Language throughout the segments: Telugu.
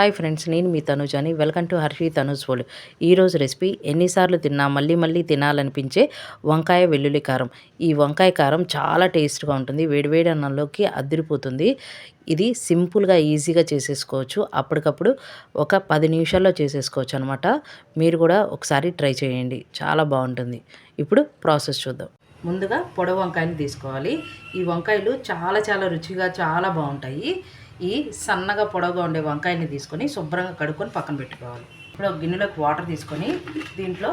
హాయ్ ఫ్రెండ్స్ నేను మీ తనుజాని. Welcome to Harshi Tanuj food ఈరోజు రెసిపీ ఎన్నిసార్లు తిన్నా మళ్ళీ మళ్ళీ తినాలనిపించే వంకాయ వెల్లుల్లి కారం. ఈ వంకాయ కారం చాలా టేస్ట్గా ఉంటుంది వేడివేడి అన్నంలోకి అదిరిపోతుంది. ఇది సింపుల్గా ఈజీగా చేసేసుకోవచ్చు. అప్పటికప్పుడు ఒక పది నిమిషాల్లో చేసేసుకోవచ్చు అనమాట మీరు కూడా ఒకసారి ట్రై చేయండి. చాలా బాగుంటుంది. ఇప్పుడు ప్రాసెస్ చూద్దాం. ముందుగా పొడవు వంకాయని తీసుకోవాలి. ఈ వంకాయలు చాలా చాలా రుచిగా చాలా బాగుంటాయి. ఈ సన్నగా పొడవుగా ఉండే వంకాయల్ని తీసుకొని శుభ్రంగా కడుక్కొని పక్కన పెట్టుకోవాలి. ఇప్పుడు ఒక గిన్నెలోకి వాటర్ తీసుకొని దీంట్లో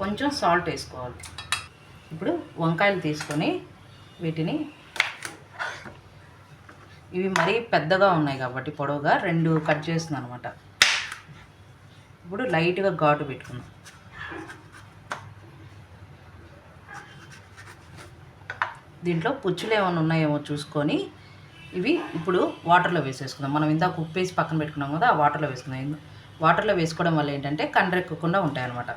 కొంచెం సాల్ట్ వేసుకోవాలి. ఇప్పుడు వంకాయలు తీసుకొని వీటిని ఇవి మరీ పెద్దగా ఉన్నాయి కాబట్టి పొడవుగా రెండు కట్ చేస్తున్నాను అనమాట ఇప్పుడు లైట్గా ఘాటు పెట్టుకుందాం. దీంట్లో పుచ్చులు ఏమైనా ఉన్నాయేమో చూసుకొని ఇవి ఇప్పుడు వాటర్లో వేసేసుకుందాం. మనం ఇందాక ఉప్పు వేసి పక్కన పెట్టుకున్నాం కదా ఆ వాటర్లో వేసుకుందాం. వాటర్లో వేసుకోవడం వల్ల ఏంటంటే కండ్రెక్కకుండా ఉంటాయన్నమాట.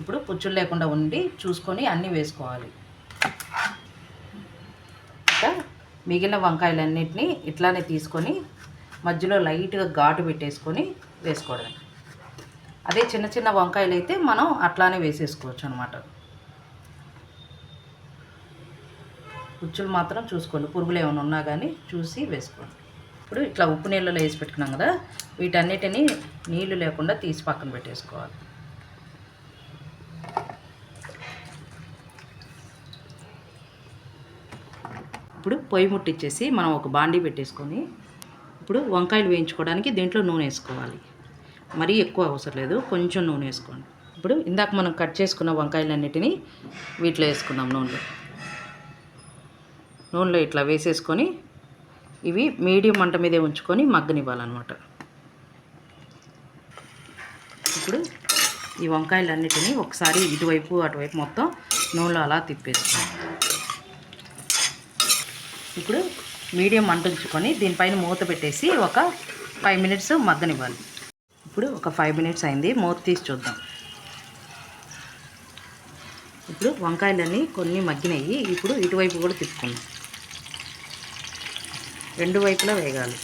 ఇప్పుడు పుచ్చులు లేకుండా ఉండి చూసుకొని అన్నీ వేసుకోవాలి. ఇంకా మిగిలిన వంకాయలన్నిటినీ ఇట్లానే తీసుకొని మధ్యలో లైట్గా ఘాటు పెట్టేసుకొని వేసుకోవడమే. అదే చిన్న చిన్న వంకాయలు అయితే మనం అట్లానే వేసేసుకోవచ్చు అనమాట కుచ్చులు మాత్రం చూసుకోండి. పురుగులు ఏమైనా ఉన్నా కానీ చూసి వేసుకోండి. ఇప్పుడు ఇట్లా ఉప్పు నీళ్ళలో వేసి పెట్టుకున్నాం కదా వీటన్నిటిని నీళ్ళు లేకుండా తీసి పక్కన పెట్టేసుకోవాలి. ఇప్పుడు పొయ్యి ముట్టించేసి మనం ఒక బాండీ పెట్టేసుకొని ఇప్పుడు వంకాయలు వేయించుకోవడానికి దీంట్లో నూనె వేసుకోవాలి. మరీ ఎక్కువ అవసరం లేదు కొంచెం నూనె వేసుకోండి. ఇప్పుడు ఇందాక మనం కట్ చేసుకున్న వంకాయలన్నిటినీ వీటిలో వేసుకుందాం నూనెలో నూనెలో ఇట్లా వేసేసుకొని ఇవి మీడియం మంట మీదే ఉంచుకొని మగ్గనివ్వాలన్నమాట. ఇప్పుడు ఈ వంకాయలన్నిటినీ ఒకసారి ఇటువైపు అటువైపు మొత్తం నూనెలో అలా తిప్పేసుకోండి ఇప్పుడు మీడియం మంట ఉంచుకొని దీనిపైన మూత పెట్టేసి ఒక ఫైవ్ మినిట్స్ మగ్గనివ్వాలి. ఇప్పుడు ఒక ఫైవ్ మినిట్స్ అయింది మూత తీసి చూద్దాం. ఇప్పుడు వంకాయలన్నీ కొన్ని మగ్గినాయి ఇప్పుడు ఇటువైపు కూడా తిప్పుకుందాం. రెండు వైపులా వేగాలి.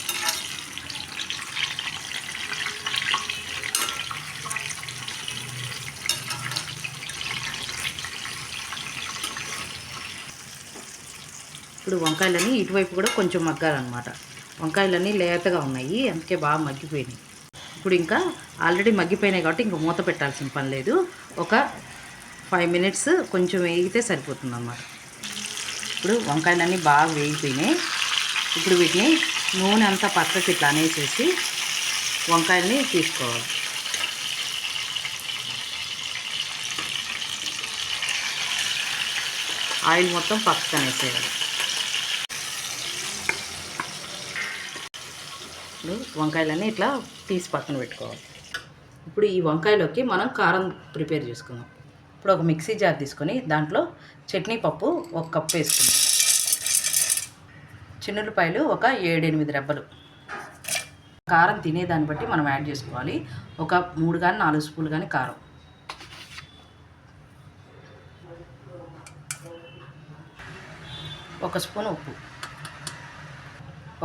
ఇప్పుడు వంకాయలన్నీ ఇటువైపు కూడా కొంచెం మగ్గాలన్నమాట. వంకాయలన్నీ లేతగా ఉన్నాయి అందుకే బాగా మగ్గిపోయినాయి. ఇప్పుడు ఇంకా ఆల్రెడీ మగ్గిపోయినాయి కాబట్టి ఇంకా మూత పెట్టాల్సిన పని లేదు. ఒక ఫైవ్ మినిట్స్ కొంచెం వేగితే సరిపోతుంది అన్నమాట ఇప్పుడు వంకాయలన్నీ బాగా వేగిపోయినాయి. ఇప్పుడు వీటిని నూనె అంతా పక్కకి ఇట్లా అనేసేసి వంకాయల్ని తీసుకోవాలి. ఆయిల్ మొత్తం పక్కకు అనేసేయాలి. ఇప్పుడు వంకాయలన్నీ ఇట్లా తీసి పక్కన పెట్టుకోవాలి. ఇప్పుడు ఈ వంకాయలోకి మనం కారం ప్రిపేర్ చేసుకుందాం. ఇప్పుడు ఒక మిక్సీ జార్ తీసుకొని దాంట్లో చట్నీ పప్పు ఒక కప్పు వేసుకుందాం. చిన్నులపాయలు ఒక ఏడెనిమిది రెబ్బలు. కారం తినేదాన్ని బట్టి మనం యాడ్ చేసుకోవాలి. ఒక మూడు కానీ నాలుగు స్పూన్లు కానీ కారం. ఒక స్పూన్ ఉప్పు.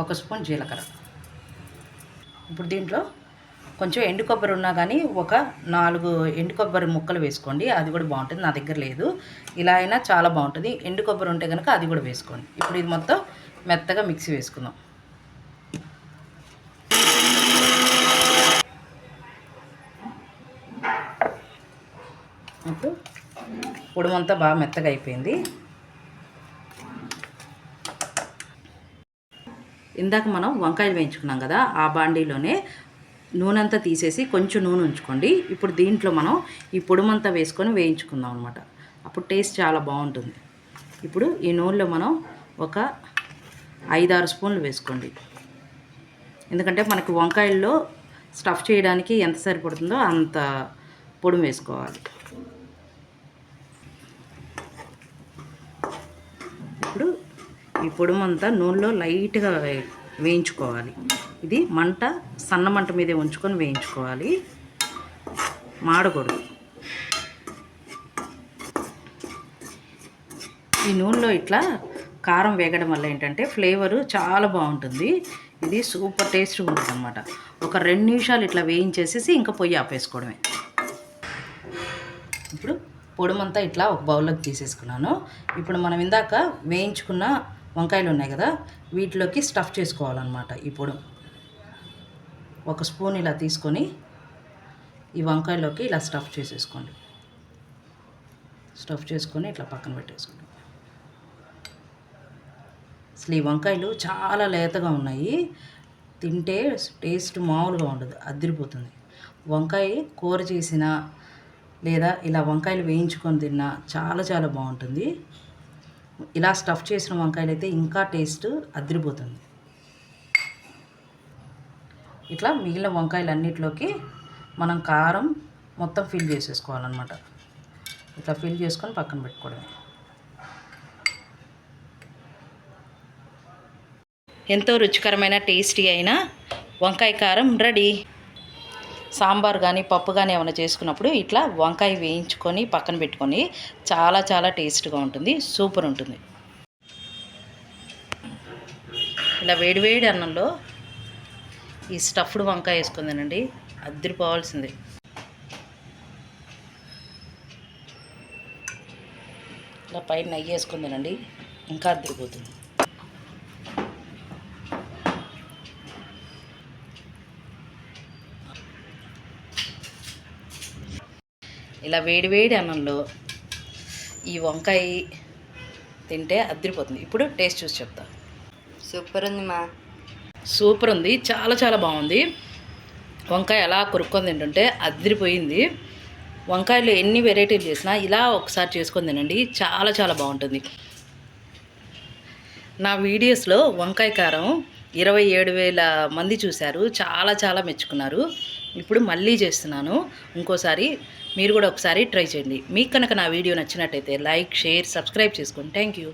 ఒక స్పూన్ జీలకర్ర. ఇప్పుడు దీంట్లో కొంచెం ఎండు కొబ్బరి ఉన్నా కానీ ఒక నాలుగు ఎండు కొబ్బరి ముక్కలు వేసుకోండి. అది కూడా బాగుంటుంది. నా దగ్గర లేదు. ఇలా అయినా చాలా బాగుంటుంది. ఎండు కొబ్బరి ఉంటే కనుక అది కూడా వేసుకోండి. ఇప్పుడు ఇది మొత్తం మెత్తగా మిక్సీ వేసుకుందాం. ఇప్పుడు పొడమంతా బాగా మెత్తగా అయిపోయింది. ఇందాక మనం వంకాయలు వేయించుకున్నాం కదా ఆ బాండీలోనే నూనె అంతా తీసేసి కొంచెం నూనె ఉంచుకోండి. ఇప్పుడు దీంట్లో మనం ఈ పొడుమంతా వేసుకొని వేయించుకుందాం అనమాట అప్పుడు టేస్ట్ చాలా బాగుంటుంది. ఇప్పుడు ఈ నూనెలో మనం ఒక ఐదారు స్పూన్లు వేసుకోండి. ఎందుకంటే మనకి వంకాయల్లో స్టఫ్ చేయడానికి ఎంత సరిపడుతుందో అంత పొడి వేసుకోవాలి. ఇప్పుడు ఈ పొడుమంతా నూనెలో లైట్గా వేయించుకోవాలి. ఇది మంట సన్న మంట మీదే ఉంచుకొని వేయించుకోవాలి. మాడకూడదు. ఈ నూనెలో ఇట్లా కారం వేగడం వల్ల ఏంటంటే ఫ్లేవరు చాలా బాగుంటుంది. ఇది సూపర్ టేస్ట్ ఉంటుంది అనమాట ఒక రెండు నిమిషాలు ఇట్లా వేయించేసేసి ఇంకా పొయ్యి ఆపేసుకోవడమే. ఇప్పుడు పొడమంతా ఇట్లా ఒక బౌల్లోకి తీసేసుకున్నాను. ఇప్పుడు మనం ఇందాక వేయించుకున్న వంకాయలు ఉన్నాయి కదా వీటిలోకి స్టఫ్ చేసుకోవాలన్నమాట ఈ పొడు. ఒక స్పూన్ ఇలా తీసుకొని ఈ వంకాయలోకి ఇలా స్టఫ్ చేసేసుకోండి. స్టఫ్ చేసుకొని ఇట్లా పక్కన పెట్టేసుకోండి. అసలు ఈ వంకాయలు చాలా లేతగా ఉన్నాయి. తింటే టేస్ట్ మామూలుగా ఉండదు అదిరిపోతుంది. వంకాయ కూర చేసిన లేదా ఇలా వంకాయలు వేయించుకొని తిన్నా చాలా చాలా బాగుంటుంది. ఇలా స్టఫ్ చేసిన వంకాయలు అయితే ఇంకా టేస్ట్ అదిరిపోతుంది. ఇట్లా మిగిలిన వంకాయలు అన్నిటిలోకి మనం కారం మొత్తం ఫిల్ చేసేసుకోవాలన్నమాట. ఇట్లా ఫిల్ చేసుకొని పక్కన పెట్టుకోవడమే. ఎంతో రుచికరమైన టేస్టీ అయిన వంకాయ కారం రెడీ. సాంబార్ కానీ పప్పు కానీ ఏమైనా చేసుకున్నప్పుడు ఇట్లా వంకాయ వేయించుకొని పక్కన పెట్టుకొని చాలా చాలా టేస్ట్గా ఉంటుంది. సూపర్ ఉంటుంది. ఇలా వేడివేడి అన్నంలో ఈ స్టఫ్డ్ వంకాయ వేసుకుందానండి అద్దరిపోవాల్సిందే ఇలా పైన నెయ్యి వేసుకుందానండి ఇంకా అద్దరిపోతుంది ఇలా వేడివేడి అన్నంలో ఈ వంకాయ తింటే అద్దరిపోతుంది ఇప్పుడు టేస్ట్ చూసి చెప్తా. సూపర్ ఉంది మా. సూపర్ ఉంది. చాలా చాలా బాగుంది. వంకాయ ఎలా కొరుక్కొని తింటుంటే అదిరిపోయింది. వంకాయలు ఎన్ని వెరైటీలు చేసినా ఇలా ఒకసారి చేసుకొని తినండి. చాలా చాలా బాగుంటుంది. నా వీడియోస్లో వంకాయ కారం ఇరవై ఏడు వేల మంది చూశారు. చాలా చాలా మెచ్చుకున్నారు. ఇప్పుడు మళ్ళీ చేస్తున్నాను. ఇంకోసారి మీరు కూడా ఒకసారి ట్రై చేయండి. మీకు కనుక నా వీడియో నచ్చినట్టయితే లైక్ షేర్ సబ్స్క్రైబ్ చేసుకోండి థ్యాంక్ యూ.